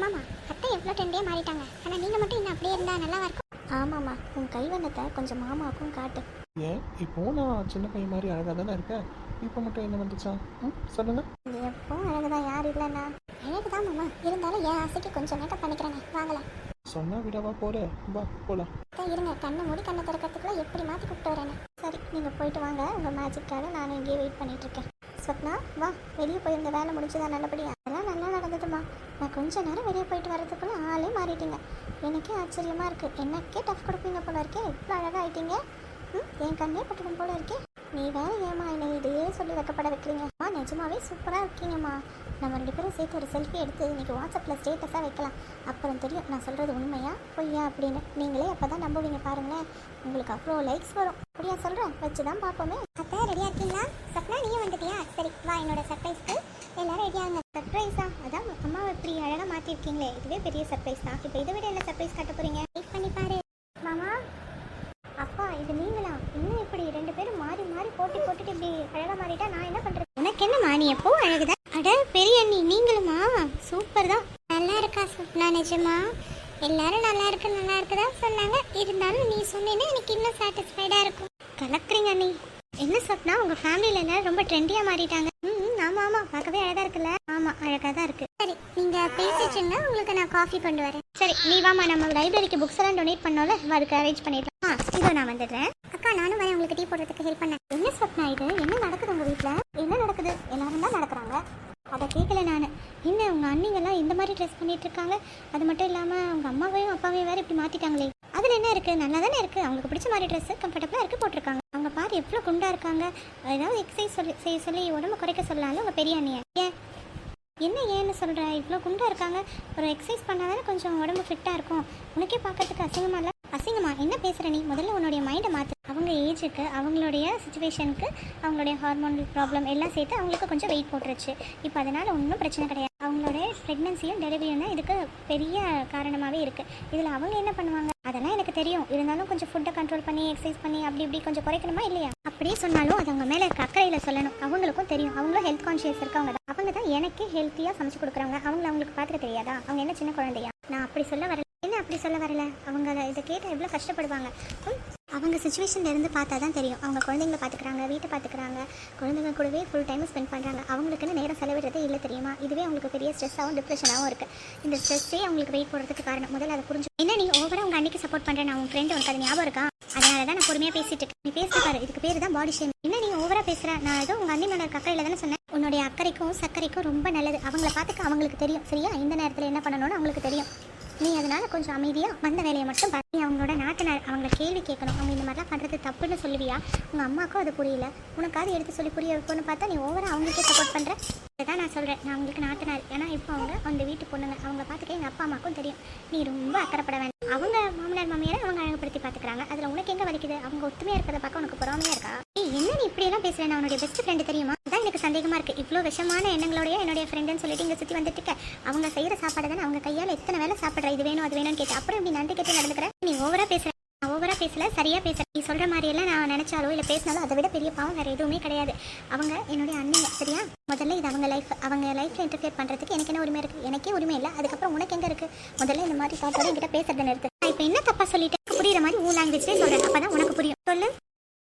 மாமா அத்தை எவ்வளோ டென்டே மாறிட்டாங்க. ஆனால் நீங்கள் மட்டும் இன்னும் அப்படியே இருந்தால் நல்லா இருக்கும்? ஆமாம்மா உன் கைவண்ணத்தை கொஞ்சம் மாமாவுக்கும் காட்டு. ஏன்? இப்போ நான் சின்ன பையன் மாதிரி அழகாக தானே இருக்கேன். இப்போ மட்டும் என்ன வந்துச்சா? ம் சொல்லுங்க. எப்போ அழகுதான் யார் இல்லைண்ணா அழகு தான் மாமா. இருந்தாலும் என் ஆசைக்கு கொஞ்சம் மேக்கப் பண்ணிக்கிறேங்க வாங்கலாம். சொன்னா விடவா போற வா போலாம். இருங்க. கண்ணை மூடி கண்ணை திறக்கிறதுக்குள்ள எப்படி மாற்றி கூப்பிட்டு வரேன்னு. சரி நீங்கள் போயிட்டு வாங்க. உங்கள் மேஜிக்காக நானும் இங்கேயே வெயிட் பண்ணிட்டு இருக்கேன். ஸ்வப்னா வா. வெளியே போயிருந்த வேலை முடிஞ்சதா நல்லபடியா? என்ன நடந்ததுமா? நான் கொஞ்ச நேரம் வெளியே போயிட்டு வரதுக்குள்ள ஆளே மாறிட்டீங்க. எனக்கே ஆச்சரியமா இருக்கு. எனக்கே டஃப் கொடுப்பீங்க போல இருக்கே. இவ்வளோ அழகாக ஆயிட்டீங்க. ம் என் கண்ணே பட்டுடும் போல இருக்கே. நீ வேற ஏமா என்னை இதையே சொல்லி வைக்கப்பட வைக்கிறீங்கம்மா நிஜமாவே சூப்பராக இருக்கீங்கம்மா. நம்ம ரெண்டு பேரும் சேர்த்து ஒரு செல்ஃபி எடுத்து இன்னைக்கு வாட்ஸ்அப்பில் ஸ்டேட்டஸாக வைக்கலாம். அப்புறம் தெரியும் நான் சொல்கிறது உண்மையா பொய்யா அப்படின்னு. நீங்களே அப்போ தான் நம்புவீங்க பாருங்களேன். உங்களுக்கு அவ்வளோ லைக்ஸ் வரும். அப்படியா சொல்கிறேன் வச்சு தான் பார்ப்போமே அப்போ ரெடியாக இருக்கீங்களா? சப்னா நீயும் வந்துட்டியா? சரி வா என்னோட சர்ப்ரைஸ்க்கு எல்லாரும் ரெடியாங்க சர்ப்ரைஸா அதான் அம்மாவை இப்படி அழகாக மாற்றிருக்கீங்களே இதுவே பெரிய சர்ப்ரைஸ் தான். இப்போ இதை விட என்ன சர்ப்ரைஸ் காட்ட போகிறீங்க வெயிட் பண்ணி பாரு மாமா அப்பா இது நீங்களா இன்னும் இப்படி ரெண்டு பேரும் மாறி மாறி பார்த்துட்டு இப்படி அழகா மாறிட்டா நான் என்ன பண்ணுறது உனக்கு என்ன நீ எப்போ அழகுதான்? அட பெரிய அண்ணி நீங்களுமா சூப்பர் தான். நல்லா இருக்கா சுப்னா நிஜமா? எல்லாரும் நல்லா இருக்கு நல்லா இருக்குதா சொன்னாங்க. இருந்தாலும் நீ சொன்னீங்கன்னா எனக்கு இன்னும் சாட்டிஸ்ஃபைடா இருக்கும். கலக்குறீங்க அண்ணி. என்ன சொப்னா உங்க ஃபேமிலியில் எல்லாரும் ரொம்ப ட்ரெண்டியா மாறிட்டாங்க. ம் ஆமா ஆமா. பார்க்கவே அழகா இருக்குல்ல? ஆமா அழகா தான் இருக்கு. சரி நீங்க பேசிச்சுங்க உங்களுக்கு நான் காஃபி கொண்டு வரேன். சரி நீ வாமா நம்ம லைப்ரரிக்கு புக்ஸ் எல்லாம் டொனேட் பண்ணோம்ல? அதுக்கு அரேஞ்ச் பண்ணிடலாம். ஆ இதோ நான் வந்துடுறேன். அக்கா நானும் வரேன். உங்களுக்கு டீ போடுறதுக்கு ஹெல்ப் பண்ணேன் என்ன ஸ்வப்னா இது? என்ன நடக்குது உங்கள் வீட்டில் என்ன நடக்குது? எல்லாரும் தான் நடக்கிறாங்க. அதை கேட்கல நான். என்ன உங்கள் அண்ணிங்கெல்லாம் இந்த மாதிரி ட்ரெஸ் பண்ணிட்டு இருக்காங்க? அது மட்டும் இல்லாமல் அவங்க அம்மாவையும் அப்பாவையும் வேற இப்படி மாத்திட்டாங்களே. அதில் என்ன இருக்குது நல்லா தானே இருக்குது அவங்களுக்கு பிடிச்ச மாதிரி ட்ரெஸ் கம்ஃபர்டபுளாக இருக்குது போட்டிருக்காங்க. அவங்க பாரு எவ்வளோ குண்டாக இருக்காங்க. ஏதாவது எக்ஸசைஸ் சொல்லி செய்ய சொல்லி உடம்பு குறைக்க சொல்லலாம்ல உங்கள் பெரிய அண்ணியா. ஏன்? என்ன ஏன்னு சொல்கிற இவ்வளோ குண்டாக இருக்காங்க. ஒரு எக்ஸசைஸ் பண்ணாதானே கொஞ்சம் உடம்பு ஃபிட்டாக இருக்கும். உனக்கே பார்க்கறதுக்கு அசிங்கமா இல்லை? அசிங்கமா? என்ன பேசுகிற நீ? முதல்ல உன்னுடைய மைண்டை மாற்று அவங்க ஏஜுக்கு அவங்களுடைய சுச்சுவேஷனுக்கு அவங்களுடைய ஹார்மோன் ப்ராப்ளம் எல்லாம் சேர்த்து அவங்களுக்கு கொஞ்சம் வெயிட் போட்டுருச்சு. இப்போ அதனால் ஒன்றும் பிரச்சனை கிடையாது. அவங்களோட ப்ரெக்னன்சியும் டெலிவரியும் தான் இதுக்கு பெரிய காரணமாகவே இருக்குது இதில் அவங்க என்ன பண்ணுவாங்க? அதெல்லாம் எனக்கு தெரியும். இருந்தாலும் கொஞ்சம் ஃபுட்டை கண்ட்ரோல் பண்ணி எக்ஸசைஸ் பண்ணி அப்படி இப்படி கொஞ்சம் குறைக்கணுமா இல்லையா? அப்படியே சொன்னாலும் அது அவங்க மேலே இருக்க அக்கறையில் சொல்லணும். அவங்களுக்கும் தெரியும். அவங்களும் ஹெல்த் கான்ஷியஸ் இருக்கவங்க தான். அவங்க தான் எனக்கே ஹெல்த்தியாக சமைச்சு கொடுக்குறாங்க அவங்கள அவங்களுக்கு பார்த்துக்க தெரியாதா? அவங்க என்ன சின்ன குழந்தையா? நான் அப்படி சொல்ல வரல. என்ன அப்படி சொல்ல வரல? அவங்க இதை கேட்டால் எவ்வளோ கஷ்டப்படுவாங்க. அவங்க சுச்சுவேஷன்லேருந்து பார்த்தா தான் தெரியும். அவங்க குழந்தைங்கள பார்த்துக்குறாங்க வீட்டை பார்த்துக்குறாங்க குழந்தைங்க கூடவே ஃபுல் டைம் ஸ்பெண்ட் பண்ணுறாங்க அவங்களுக்குன்னு நேரம் செலவிடுறதே இல்லை தெரியுமா? இதுவே அவங்களுக்கு பெரிய ஸ்ட்ரெஸ்ஸாகவும் டிப்ரெஷனாகவும் இருக்குது இந்த ஸ்ட்ரெஸ்ஸே அவங்களுக்கு வெயிட் போடுறதுக்கு காரணம். முதல்ல அதை புரிஞ்சு என்ன நீ ஓவராக உங்கள் அன்னைக்கு சப்போர்ட் பண்ணுறேன் நான் உன் ஃப்ரெண்டு உனக்கு அது ஞாபகம் இருக்கா? அதனால தான் நான் பொறுமையாக பேசிட்டு இருக்கேன். நீ பேசி பாரு. இதுக்கு பேர் தான் பாடி ஷேம் என்ன நீ ஓவராக பேசுகிற நான் ஏதோ உங்கள் அண்ணனோட அக்கறையில் தானே சொன்னேன். உன்னுடைய அக்கறைக்கும் சர்க்கரைக்கும் ரொம்ப நல்லது. அவங்கள பார்த்துக்க அவங்களுக்கு தெரியும். சரியா? இந்த நேரத்தில் என்ன பண்ணணும்னு அவங்களுக்கு தெரியும். நீ அதனால கொஞ்சம் அமைதியாக வந்த வேலையை மட்டும் பார்த்து அவங்களோட நாட்டினார் அவங்கள கேள்வி கேட்கணும். அவங்க இந்த மாதிரிலாம் பண்ணுறது தப்புன்னு சொல்லுவியா? உங்கள் அம்மாவுக்கும் அது புரியல. உனக்காவது எடுத்து சொல்லி புரிய வைப்போன்னு பார்த்தா நீ ஓவராக அவங்களுக்கே சப்போர்ட் பண்ணுற இதை தான் நான் சொல்கிறேன் நான் உங்களுக்கு நாட்டினார் ஏன்னா இப்போ அவங்க அந்த வீட்டு பொண்ணுங்க. அவங்க பார்த்துக்க எங்கள் அப்பா அம்மாக்கும் தெரியும். நீ ரொம்ப அக்கறைப்பட வேண்டாம் அவங்க மாமனார் மாமியாரை அவங்க அழகுப்படுத்தி பார்த்துக்கிறாங்க. அதில் உனக்கு எங்கே வலிக்குது? அவங்க ஒத்துமையாக இருக்கிறத பார்க்க உனக்கு பொறாமையாக இருக்கா? ஏய் என்ன நீ இப்படியெல்லாம் பேசுகிறேன் நான் உன்னுடைய பெஸ்ட் ஃப்ரெண்டு தெரியுமா? எனக்கு சந்தேகமாக இருக்குது இவ்வளோ விஷமான எண்ணங்களோடய என்னுடைய ஃப்ரெண்டுன்னு சொல்லிட்டு இங்கே சுற்றி வந்துட்டு இருக்க. அவங்க செய்கிற சாப்பாடு தானே அவங்க கையால் எத்தனை வேலை சாப்பிட்ற? இது வேணும் அது வேணும்னு கேட்டு. அப்புறம் இப்படி நன்றி கேட்டு நடந்துக்கிறேன் நீ ஓவராக பேசுகிற நான் ஓவரா பேசல சரியாக பேசுறேன் நீ சொல்கிற மாதிரி எல்லாம் நான் நினச்சாலோ இல்லை பேசினாலோ அதை விட பெரிய பாவம் வேறு எதுவுமே கிடையாது. அவங்க என்னுடைய அண்ணன் சரியா? முதல்ல இது அவங்க லைஃப் அவங்க லைஃப்பில் இன்டர்ஃபியர் பண்ணுறதுக்கு எனக்கு என்ன உரிமை இருக்குது எனக்கே உரிமை இல்லை. அதுக்கப்புறம் உனக்கு எங்கே இருக்குது முதல்ல இந்த மாதிரி தாட்டோட என்கிட்ட பேசுறத நிறுத்து. நான் இப்போ என்ன தப்பா சொல்லிட்டு புரியுற மாதிரி உன் லாங்குவேஜ்லேயே தப்பா தான் உனக்கு புரியும்.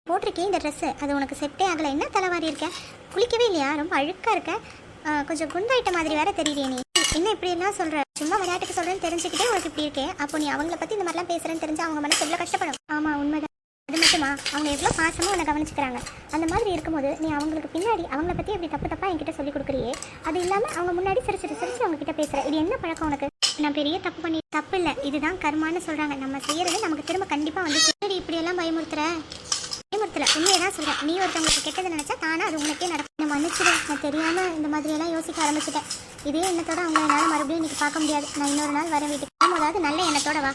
போட்டிருக்கேன் இந்த ட்ரெஸ்ஸு அது உனக்கு செட்டே ஆகலை. என்ன தலைவாரி இருக்க? குளிக்கவே இல்லையா? ரொம்ப அழுக்காக இருக்க. கொஞ்சம் குண்டாயிட்ட மாதிரி வேற தெரியலையே நீ. என்ன இப்படி எல்லாம் சொல்ற? சும்மா விளையாட்டுக்கு சொல்றேன்னு தெரிஞ்சுக்கிட்டே உனக்கு இப்படி இருக்கேன் அப்போ நீ அவங்கள பத்தி இந்த மாதிரிலாம் பேசுறேன்னு தெரிஞ்சு அவங்க மனசு எவ்வளவு கஷ்டப்படும்? ஆமா உண்மைதான். அது மட்டுமா? அவங்க எவ்வளோ பாசமாக உன்னை கவனிச்சுக்கிறாங்க. அந்த மாதிரி இருக்கும்போது நீ அவங்களுக்கு பின்னாடி அவங்கள பற்றி அப்படி தப்பு தப்பாக என்கிட்ட சொல்லி கொடுக்குறியே? அது இல்லாமல் அவங்க முன்னாடி சிரிச்சிட்டு சிரிச்சு அவங்க கிட்ட பேசுகிற இது என்ன பழக்கம் உனக்கு? நான் பெரிய தப்பு பண்ணி தப்பு இல்லை. இதுதான் கர்மான்னு சொல்கிறாங்க நம்ம செய்யறது நமக்கு திரும்ப கண்டிப்பாக வந்து சரி இப்படியெல்லாம் பயமுறுத்துற? பயமுறுத்தல உண்மையை தான் சொல்கிறேன் நீ ஒருத்தவங்களுக்கு கெட்டது நினச்சா தானே அது உனக்கே நடக்கும். நான் மன்னிச்சிடு. நான் தெரியாமல் இந்த மாதிரியெல்லாம் யோசிக்க ஆரம்பிச்சிட்டேன். இதே எண்ணத்தோட அவங்க என்னால் மறுபடியும் இன்றைக்கி பார்க்க முடியாது. நான் இன்னொரு நாள் வரேன் வீட்டுக்கு. அதாவது நல்ல எண்ணத்தோட வா.